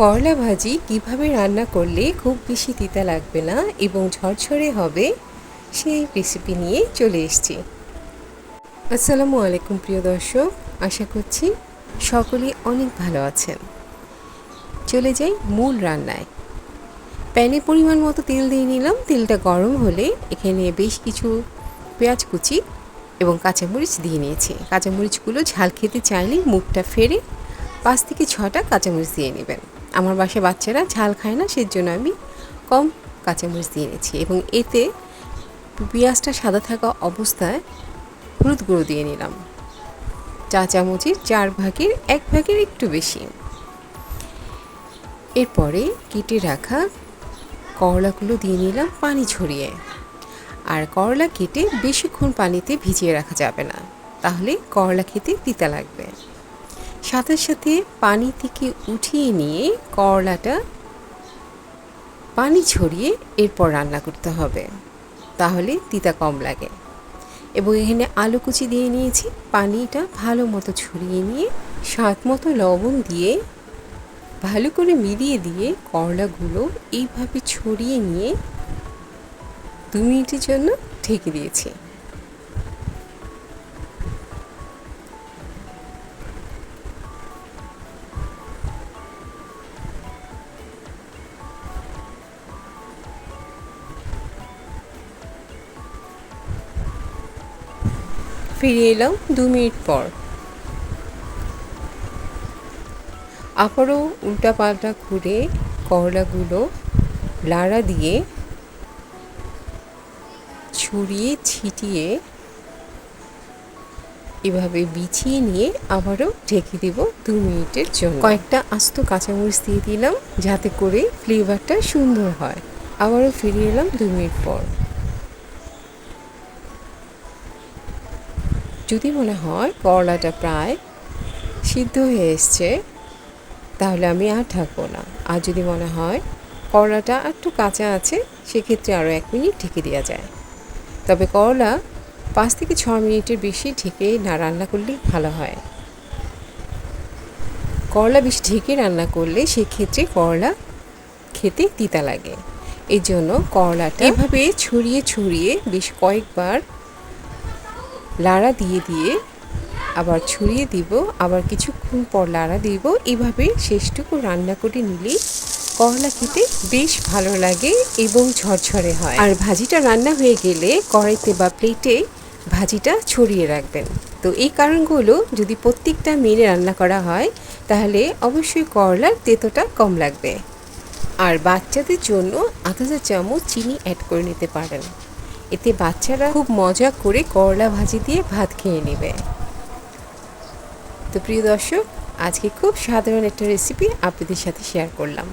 করলা ভাজি কীভাবে রান্না করলে খুব বেশি তিতা লাগবে না এবং ঝরঝরে হবে, সেই রেসিপি নিয়ে চলে এসেছি। আসসালামু আলাইকুম প্রিয় দর্শক, আশা করছি সকলেই অনেক ভালো আছেন। চলে যাই মূল রান্নায়। প্যানে পরিমাণ মতো তেল দিয়ে নিলাম। তেলটা গরম হলে এখানে বেশ কিছু পেঁয়াজ কুচি এবং কাঁচামরিচ দিয়ে নিয়েছি। কাঁচামরিচগুলো ঝাল খেতে চাইলে মুখটা ফেরে পাঁচ থেকে ছটা কাঁচামরিচ দিয়ে নেবেন। আমার বাসায় বাচ্চারা ঝাল খায় না, সেজন্য আমি কম কাঁচামরিচ দিয়ে নিয়েছি এবং এতে পেঁয়াজটা সাদা থাকা অবস্থায় হলুদ গুঁড়ো দিয়ে নিলাম। চা চামচের চার ভাগের এক ভাগের একটু বেশি। এরপরে কেটে রাখা করলাগুলো দিয়ে নিলাম পানি ছড়িয়ে। আর করলা কেটে বেশিক্ষণ পানিতে ভিজিয়ে রাখা যাবে না, তাহলে করলা খেতে তিতা লাগবে। সাথে সাথে পানি থেকে উঠিয়ে নিয়ে করলাটা পানি ছড়িয়ে এরপর রান্না করতে হবে। তাহলে তিতা কম লাগে। এবং এখানে আলু কুচি দিয়ে নিয়েছি। পানিটা ভালো মতো ছড়িয়ে নিয়ে, স্বাদ মতো লবণ দিয়ে, ভালো করে মিলিয়ে দিয়ে করলাগুলো এইভাবে ছড়িয়ে নিয়ে দু মিনিটের জন্য ঢেকে দিয়েছি। ফিরে এলাম দু মিনিট পর। আবারও উল্টা পাল্টা ঘুরে করলাগুলো লাড়া দিয়ে ছড়িয়ে ছিটিয়ে এভাবে বিছিয়ে নিয়ে আবারও ঢেকে দেব দু মিনিটের জন্য। কয়েকটা আস্ত কাঁচামরিচ দিয়ে দিলাম যাতে করে ফ্লেভারটা সুন্দর হয়। আবারও ফিরে এলাম দু মিনিট পর। যদি মনে হয় করলাটা প্রায় সিদ্ধ হয়ে এসছে, তাহলে আমি আর ঢাকবো না। আর যদি মনে হয় করলাটা একটু কাঁচা আছে, সেক্ষেত্রে আরও এক মিনিট ঢেকে দেওয়া যায়। তবে করলা পাঁচ থেকে ছ মিনিটের বেশি ঢেকে না রান্না করলেই ভালো হয়। করলা বেশি ঢেকে রান্না করলে সেক্ষেত্রে করলা খেতে তিতা লাগে। এই জন্য করলাটা এভাবে ছড়িয়ে ছড়িয়ে বেশ কয়েকবার লাড়া দিয়ে দিয়ে আবার ছড়িয়ে দিব, আবার কিছুক্ষণ পর লাড়া দিব। এভাবে শেষটুকু রান্না করে নিলেই করলা খেতে বেশ ভালো লাগে এবং ঝরঝরে হয়। আর ভাজিটা রান্না হয়ে গেলে কড়াইতে বা প্লেটে ভাজিটা ছড়িয়ে রাখবেন। তো এই কারণগুলো যদি প্রত্যেকটা মেনে রান্না করা হয়, তাহলে অবশ্যই করলার তেতোটা কম লাগবে। আর বাচ্চাদের জন্য আধা চামচ চিনি অ্যাড করে নিতে পারেন। এতে বাচ্চারা খুব মজা করে করলা ভাজি দিয়ে ভাত খেয়ে নেবে। তো প্রিয় দর্শক, আজকে খুব সাধারণ একটা রেসিপি আপনাদের সাথে শেয়ার করলাম।